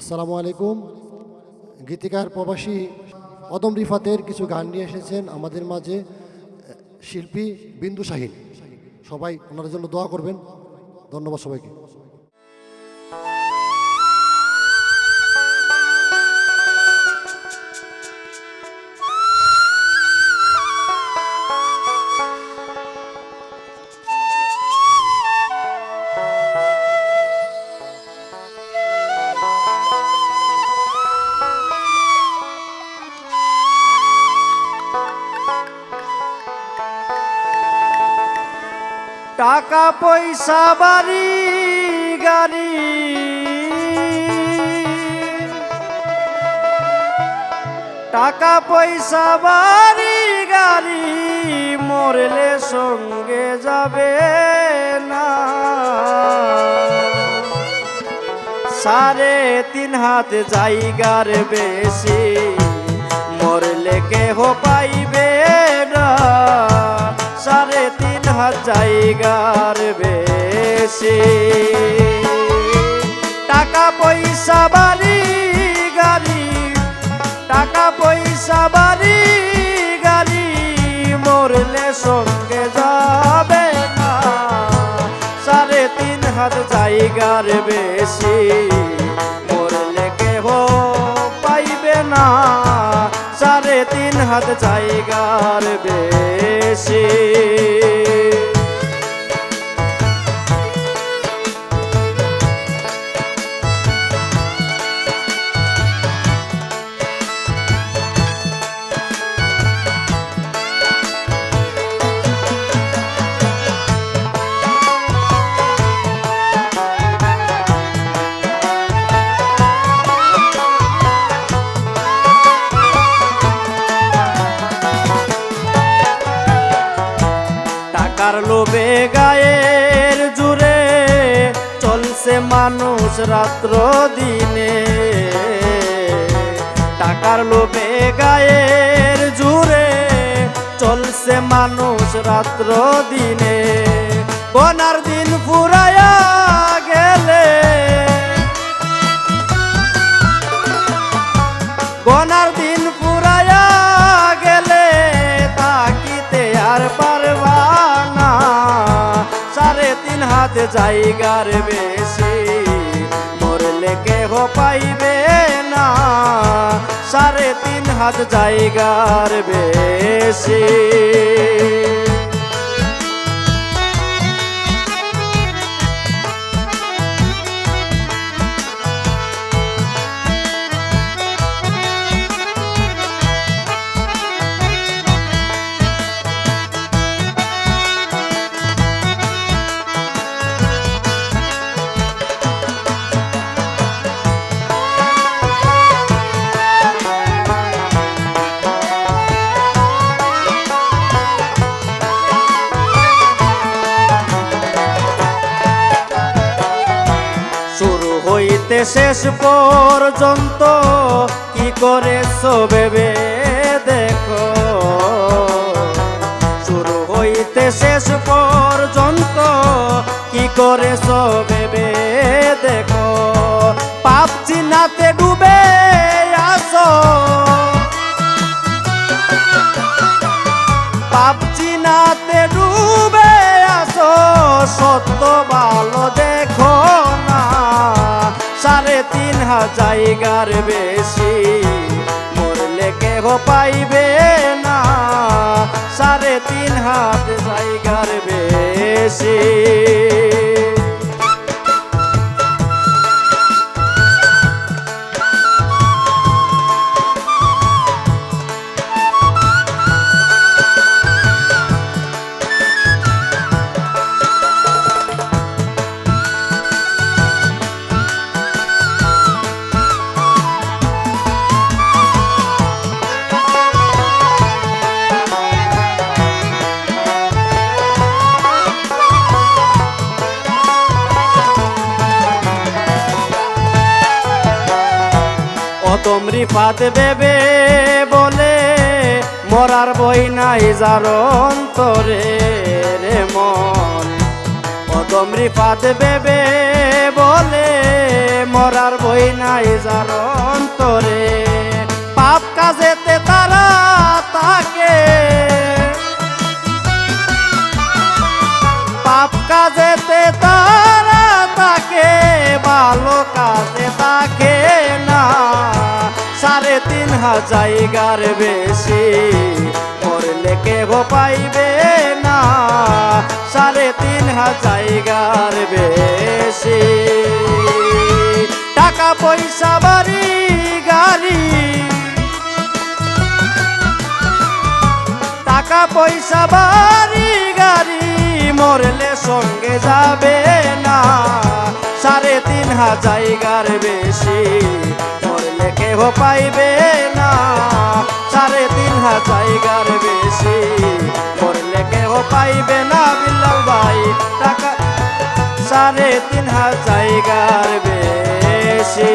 আসসালামু আলাইকুম। গীতিকার প্রবাসী অদম রিফাতের কিছু গান নিয়ে এসেছেন আমাদের মাঝে শিল্পী বিন্দু শাহিন। সবাই ওনার জন্য দোয়া করবেন। ধন্যবাদ সবাইকে। টাকা পয়সা বাড়ি, গাড়ি। টাকা পয়সা বাড়ি, গাড়ি মরলে সঙ্গে যাবে না। সাড়ে তিন হাত জায়গার বেশি মরলে কেহ পাইবে না। সাড়ে তিন হাত জায়গার বেশি। টাকা পয়সা বাড়ি, গাড়ি। টাকা পয়সা বাড়ি, গাড়ি। মরলে সঙ্গে যাবে না। সাড়ে তিন হাত জায়গার বেশি। মরলে কেহ পাইবে না। সাড়ে তিন হাত জায়গার বেশি। আসে। টাকার লোভে গায়ের জুড়ে চলছে মানুষ রাত্র দিনে। টাকার লোভে গায়ের জুড়ে চলছে মানুষ রাত্র দিনে। বনার দিন ফুরায়া হাত জায়গার বেশি। মরলে কেহ পাইবে না। সাড়ে তিন হাত জায়গার বেশি। হইতে শেষ পর্যন্ত কি করে ভেবে দেখো। শুরু হইতে শেষ পর্যন্ত কি করে ভেবে দেখো। পাপ চিনাতে ডুবে সাড়ে তিন হাজার বেশি। মরলে কেহ পাইবে না সাড়ে তিন হাজার বেশি। অতম রিফাত বেবে বলে, মরার বই নাই যার অন্তরে রে মন। অতম রিফাত বেবে বলে, মরার বই নাই যার অন্তরে। পাপ কাজেতে তারা তাকে। পাপ কাজেতে তারা তাকে, ভালো কাজে তাকে। তিন হাজার বেশি। মরলে কেহ পাইবে না, সাড়ে তিন হাজার বেশি। টাকা পয়সা, বাড়ি, গাড়ি। টাকা পয়সা, বাড়ি, গাড়ি মরলে সঙ্গে যাবে না, সাড়ে তিন হাজার বেশি। কেহ পাইবে না। সাড়ে তিন হাজার বেশি করলে কেহ পাইবে না বিল্লাল ভাই। টাকা সাড়ে তিন হাজার বেশি।